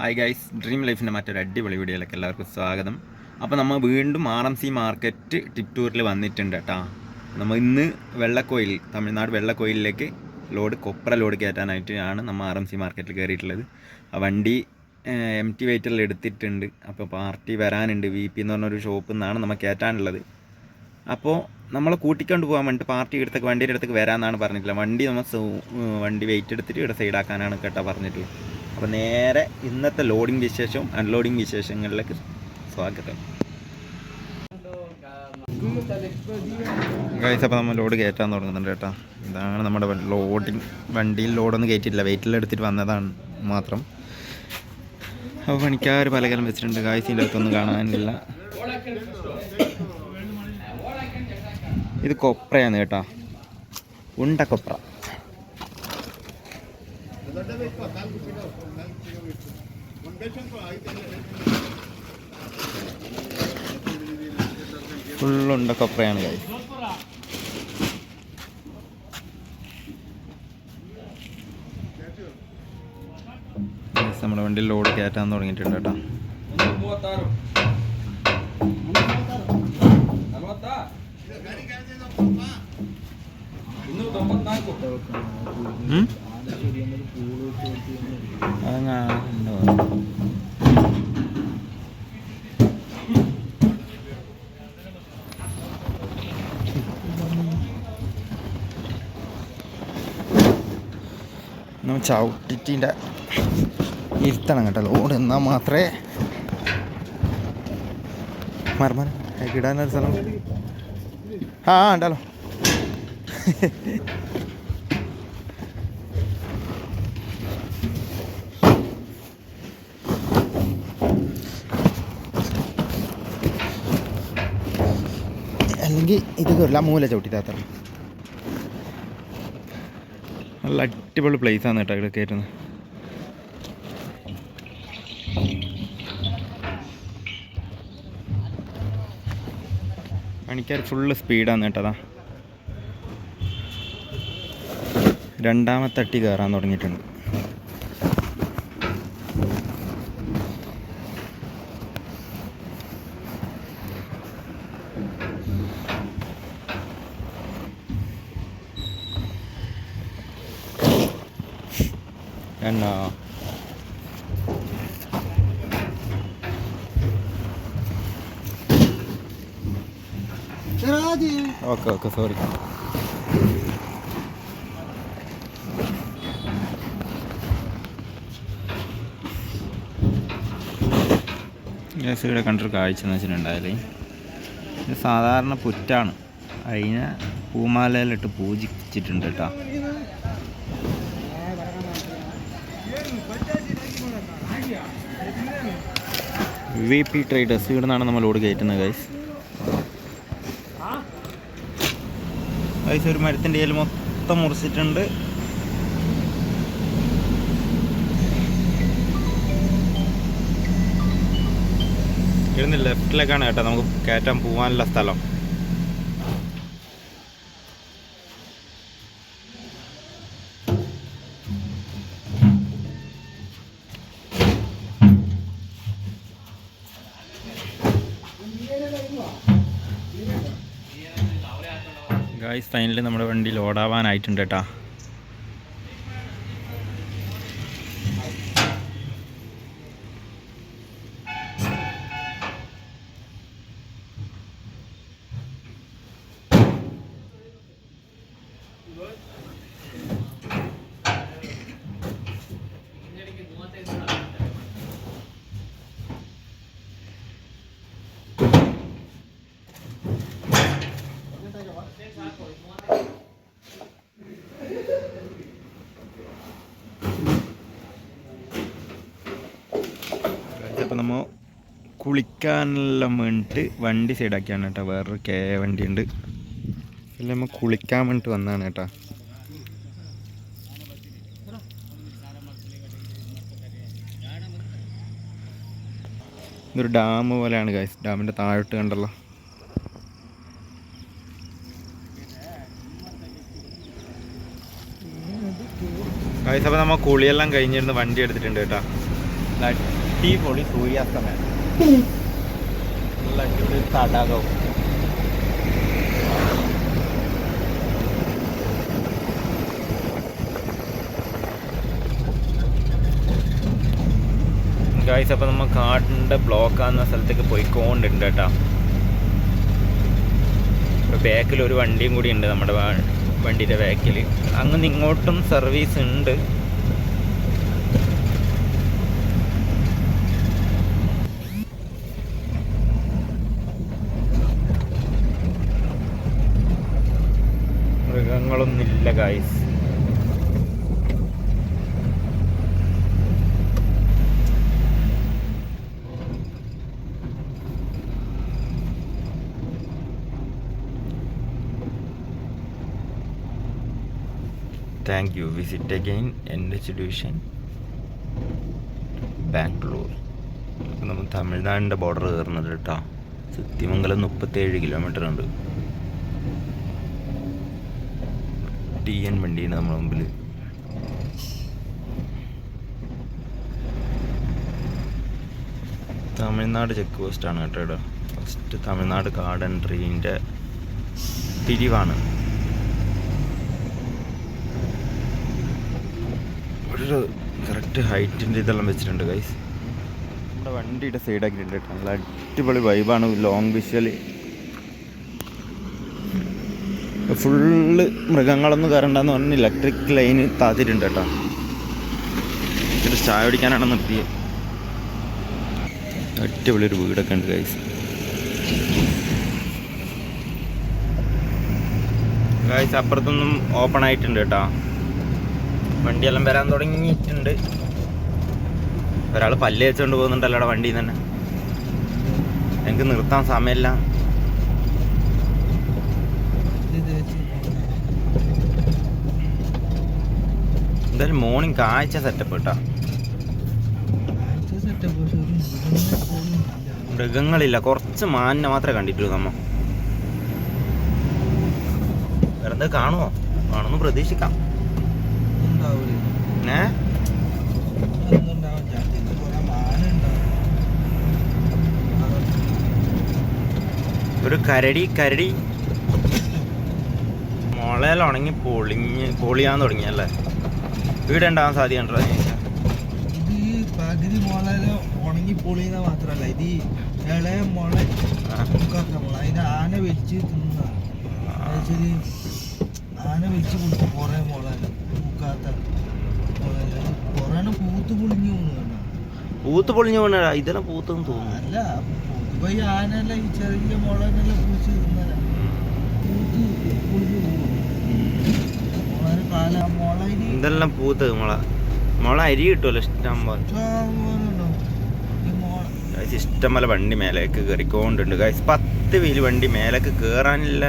Hi guys dream ലൈഫിന്റെ മറ്റൊരു അടിപൊളി വീഡിയോയിലേക്ക് എല്ലാവർക്കും സ്വാഗതം. അപ്പോൾ നമ്മൾ വീണ്ടും R M C market trip ടൂറിൽ വന്നിട്ടുണ്ട് കേട്ടോ നമ്മൾ ഇന്ന് വെള്ളക്കോയിൽ തമിഴ്നാട് വെള്ളക്കോയിലേക്ക് ലോഡ് കൊപ്ര ലോഡ് കയറ്റാനായിട്ട് ആണ് നമ്മൾ ആർ എം സി മാർക്കറ്റിൽ കയറിയിട്ടുള്ളത് ആ വണ്ടി എം ടി വെയിറ്ററിൽ എടുത്തിട്ടുണ്ട്. അപ്പോൾ പാർട്ടി വരാനുണ്ട്. വി പി എന്ന് പറഞ്ഞൊരു ഷോപ്പിൽ നിന്നാണ് നമ്മൾ കയറ്റാനുള്ളത്. അപ്പോൾ നമ്മൾ കൂട്ടിക്കൊണ്ട് പോകാൻ വേണ്ടിയിട്ട് പാർട്ടി അടുത്തേക്ക് വണ്ടിയുടെ അടുത്തേക്ക് വരാമെന്നാണ് പറഞ്ഞിട്ടില്ല വണ്ടി നമ്മൾ വണ്ടി വെയിറ്റ് എടുത്തിട്ട് ഇവിടെ സൈഡാക്കാനാണ് കേട്ടോ പറഞ്ഞിട്ടുള്ളത്. അപ്പോൾ നേരെ ഇന്നത്തെ ലോഡിംഗ് വിശേഷവും അൺലോഡിംഗ് വിശേഷങ്ങളിലേക്ക് സ്വാഗതം. ഗൈസ് അപ്പോൾ നമ്മൾ ലോഡ് കയറ്റാൻ തുടങ്ങുന്നുണ്ട് കേട്ടോ. ഇതാണ് നമ്മുടെ ലോഡിങ് വണ്ടിയിൽ ലോഡൊന്നും കയറ്റിയിട്ടില്ല. വെയിറ്റിൽ എടുത്തിട്ട് വന്നതാണ് മാത്രം. അപ്പോൾ പണിക്കാർ പലകരം വെച്ചിട്ടുണ്ട്. ഗായ്സിന്റെ അടുത്തൊന്നും കാണാനില്ല. ഇത് കൊപ്രയാണ് കേട്ടോ. ഉണ്ട കൊപ്ര. ഫുള്ളുണ്ട കൊപ്രയാണ് കാര്യം നമ്മുടെ വണ്ടി ലോഡ് കയറ്റാൻ തുടങ്ങിയിട്ടുണ്ട് കേട്ടോ? അതങ്ങാ? ഉണ്ടോ? ചവിട്ടിന്റെ ഇരുത്തണം കേട്ടോ. ലോഡ് എന്നാൽ മാത്രമേ മർമ്മൻ ഇടാനൊരു സ്ഥലം. ആ, ഉണ്ടല്ലോ. അല്ലെങ്കിൽ ഇത് കയറില്ല മൂല ചവിട്ടി താത്ര നല്ല അടിപൊളി പ്ലേസ് ആണ് കേട്ടോ ഇവിടെ കയറ്റുന്നത് പണിക്കാർ ഫുള്ള് സ്പീഡാണ് കേട്ടതാ രണ്ടാമത്തെ അട്ടി കയറാൻ തുടങ്ങിയിട്ടുണ്ട്. എന്നാ ഓക്കെ ഓക്കെ സോറി ഗ്യാസ് ഇവിടെ കണ്ടൊരു കാഴ്ച എന്ന് വെച്ചിട്ടുണ്ടായാലേ ഇത് സാധാരണ പുറ്റാണ്. അതിനെ പൂമാലയിലിട്ട് പൂജിച്ചിട്ടുണ്ട് കേട്ടോ. വി പി ട്രേഡേഴ്സ് ഇവിടെ നിന്നാണ് നമ്മൾ ലോഡ് കയറ്റുന്നത് ഗൈസ് ഗൈസ് ഒരു മരത്തിന്റെ ഇല മൊത്തം മുറിച്ചിട്ടുണ്ട്. ഇവിടുന്ന് ലെഫ്റ്റിലേക്കാണ് കേട്ടോ നമുക്ക് കയറ്റാൻ പോകാനുള്ള സ്ഥലം. ഗായ്സ് ഫൈനലി നമ്മുടെ വണ്ടി ലോഡാവാനായിട്ടുണ്ട് കേട്ടോ അപ്പോൾ നമ്മൾ കുളിക്കാനെല്ലാം വേണ്ടിയിട്ട് വണ്ടി സൈഡാക്കിയാണ് കേട്ടോ. വേറൊരു കെ വണ്ടി ഉണ്ട് അല്ല നമ്മൾ കുളിക്കാൻ വേണ്ടിയിട്ട് വന്നതാണ് കേട്ടോ. ഇതൊരു ഡാം പോലെയാണ് ഗൈസ് ഡാമിന്റെ താഴോട്ട് കണ്ടല്ലോ. ഗൈസ് അപ്പോൾ നമ്മൾ കുളിയെല്ലാം കഴിഞ്ഞിരുന്ന് വണ്ടി എടുത്തിട്ടുണ്ട് കേട്ടോ. അടിപൊളി സൂര്യാസ്തമയം. നല്ല അടിപൊളി തടാകവും ഗായ്സ് അപ്പോൾ നമ്മൾ കാടിന്റെ ബ്ലോക്ക് ആകുന്ന സ്ഥലത്തേക്ക് പോയിക്കൊണ്ടുണ്ട് കേട്ടോ. ഇപ്പോൾ ബാക്കിൽ ഒരു വണ്ടിയും കൂടി ഉണ്ട് നമ്മുടെ വണ്ടിയുടെ ബാക്കിൽ അങ്ങനെ ഇങ്ങോട്ടും സർവീസ് ഉണ്ട്. മൃഗങ്ങളൊന്നുമില്ല guys thank you visit again എന്റെ സൊല്യൂഷൻ ബാംഗ്ലൂർ നമ്മൾ തമിഴ്നാടിന്റെ ബോർഡർ കയറുന്നത് കേട്ടോ. സത്യമംഗലം മുപ്പത്തേഴ് കിലോമീറ്റർ ഉണ്ട്. ടി എൻ വണ്ടിയാണ് നമ്മുടെ മുമ്പിൽ തമിഴ്നാട് ചെക്ക് പോസ്റ്റാണ് കേട്ടോ ഇവിടെ. ഫസ്റ്റ് തമിഴ്നാട് കാർഡ് എൻട്രീന്റെ തിരിവാണ്. ഒരു കറക്റ്റ് ഹൈറ്റിന്റെ ഇതെല്ലാം വെച്ചിട്ടുണ്ട് ഗൈസ് നമ്മുടെ വണ്ടിയുടെ സൈഡാക്കിയിട്ടുണ്ട് നല്ല അടിപൊളി വൈബാണ് ലോങ് വിഷ്വൽ ഫുള്ള് മൃഗങ്ങളൊന്നും കയറണ്ടെന്ന് പറഞ്ഞ് ഇലക്ട്രിക് ലൈന് താത്തിട്ടുണ്ട് കേട്ടോ. എന്നിട്ട് ചായ പിടിക്കാനാണ് നിർത്തിയത് അടിപൊളിയൊരു വീടൊക്കെ ഉണ്ട് ഗൈസ് ഗൈസ് അപ്പുറത്തൊന്നും ഓപ്പൺ ആയിട്ടുണ്ട് കേട്ടോ. വണ്ടിയെല്ലാം വരാൻ തുടങ്ങിയിട്ടുണ്ട്. ഒരാൾ പല്ല് വെച്ചുകൊണ്ട് പോകുന്നുണ്ടല്ലോ വണ്ടിയിൽ തന്നെ. എനിക്ക് നിർത്താൻ സമയമില്ല. എന്തായാലും മോർണിംഗ് കാഴ്ച സെറ്റപ്പ് കേട്ടോ മൃഗങ്ങളില്ല. കുറച്ച് മാനിനെ മാത്രമേ കണ്ടിട്ടുള്ളൂ നമ്മ. വേറെ എന്താ കാണുമോ കാണുമെന്ന് പ്രതീക്ഷിക്കാം. ഏ? ഒരു കരടി കരടി. മുളയിൽ ഉണങ്ങി പൊളിഞ്ഞ് പൊളിയാൻ തുടങ്ങിയല്ലേ? വീടുണ്ടാവാൻ സാധ്യത ഉണ്ടോ ഇത് പകുതി മുളയിൽ ഉണങ്ങി പൊളിയുന്ന മാത്രല്ല ഇത് ഇളയ മുള മുള. അതിന് ആന വെച്ച് തിന്നതാണ് ആന വെച്ച് കൊടുക്കും കുറേ മുള മുളയിൽ കൊറേ പൂത്ത് പൊളിഞ്ഞു പോകുന്നതാണ് പൂത്ത് പൊളിഞ്ഞു പോണ ഇതെല്ലാം പൂത്തെന്ന് തോന്നുന്നു. അല്ല പൊതുവെ ആനല്ല ഈ ചെറിയ മുളനെല്ലാം പൂച്ച് തിന്നല പൂത്ത് പൊളിഞ്ഞു പോകും മുളന് കാല മുളയിൽ ഇതെല്ലാം പൂത്ത് മുള? മുള അരി കിട്ടുമല്ലോ ഇഷ്ടം പോലെ. ഇഷ്ടം പോലെ വണ്ടി മേലേക്ക് കയറിക്കൊണ്ടുണ്ട് ഗൈസ് പത്ത് വീൽ വണ്ടി മേലേക്ക് കയറാനുള്ള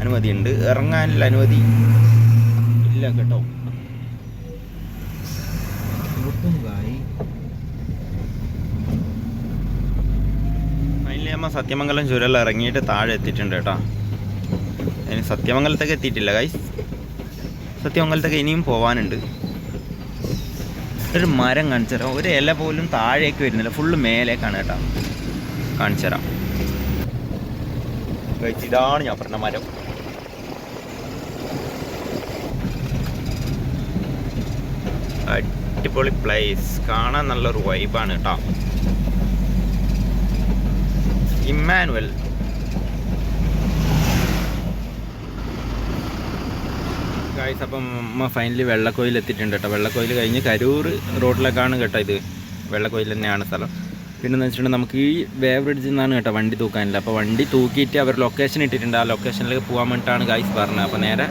അനുമതി ഉണ്ട്. ഇറങ്ങാനുള്ള അനുമതി ഇല്ല കേട്ടോ. സത്യമംഗലം ചുരൽ ഇറങ്ങിയിട്ട് താഴെ എത്തിയിട്ടുണ്ട് കേട്ടോ. ഇനി സത്യമംഗലത്തേക്ക് എത്തിയിട്ടില്ല ഗൈസ് സത്യമംഗലത്തേക്ക് ഇനിയും പോവാനുണ്ട്. ഒരു മരം കാണിച്ചു തരാം. ഒരു ഇല പോലും താഴേക്ക് വരുന്നില്ല. ഫുള്ള് മേലേക്കാണ് കേട്ടോ. കാണിച്ചു തരാം. ഇതാണ് ഞാൻ പറഞ്ഞ മരം. അടിപൊളി പ്ലേസ് കാണാൻ നല്ലൊരു വൈബാണ് കേട്ടോ. ഇമ്മാനുവൽ ഗായ്സ് അപ്പം അമ്മ ഫൈനലി വെള്ളക്കോയിൽ എത്തിയിട്ടുണ്ട് കേട്ടോ. വെള്ളക്കോയിൽ കഴിഞ്ഞ് കരൂർ റോഡിലേക്കാണ് കേട്ടോ ഇത്. വെള്ളക്കോയിൽ തന്നെയാണ് സ്ഥലം. പിന്നെ എന്ന് വെച്ചിട്ടുണ്ടെങ്കിൽ നമുക്ക് ഈ വേ ബ്രിഡ്ജിൽ നിന്നാണ് കേട്ടോ വണ്ടി തൂക്കാനില്ല. അപ്പോൾ വണ്ടി തൂക്കിയിട്ട് അവർ ലൊക്കേഷൻ ഇട്ടിട്ടുണ്ട്. ആ ലൊക്കേഷനിലേക്ക് പോകാൻ വേണ്ടിയിട്ടാണ് ഗായ്സ് പറഞ്ഞത്. അപ്പോൾ നേരെ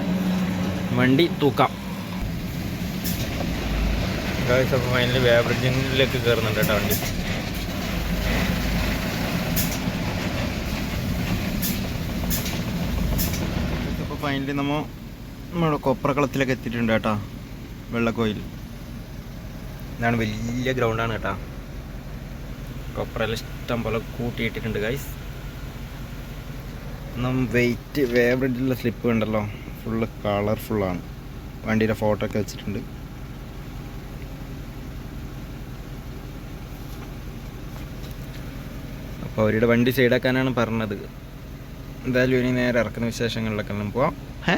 വണ്ടി തൂക്കാം. ഗായ്സ് അപ്പോൾ ഫൈനലി വേ ബ്രിഡ്ജിലേക്ക് കയറുന്നുണ്ട് കേട്ടോ വണ്ടി. ഫൈനലി നമ്മൾ നമ്മുടെ കൊപ്രക്കളത്തിലൊക്കെ എത്തിയിട്ടുണ്ട് കേട്ടോ വെള്ളക്കോയിൽ. ഇതാണ് വലിയ ഗ്രൗണ്ടാണ് കേട്ടോ. കൊപ്രയിൽ ഇഷ്ടം പോലെ കൂട്ടിയിട്ടിട്ടുണ്ട് ഗൈസ് നം വെയിറ്റ് വേബ്രിഡുള്ള സ്ലിപ്പ് ഉണ്ടല്ലോ. ഫുള്ള് കളർഫുള്ളാണ് വണ്ടിയുടെ ഫോട്ടോ ഒക്കെ വെച്ചിട്ടുണ്ട്. അപ്പോൾ അവരുടെ വണ്ടി സൈഡാക്കാനാണ് പറഞ്ഞത്. എന്തായാലും ഇനി നേരെ ഇറക്കുന്ന വിശേഷങ്ങളിലൊക്കെ പോവാം. ഏ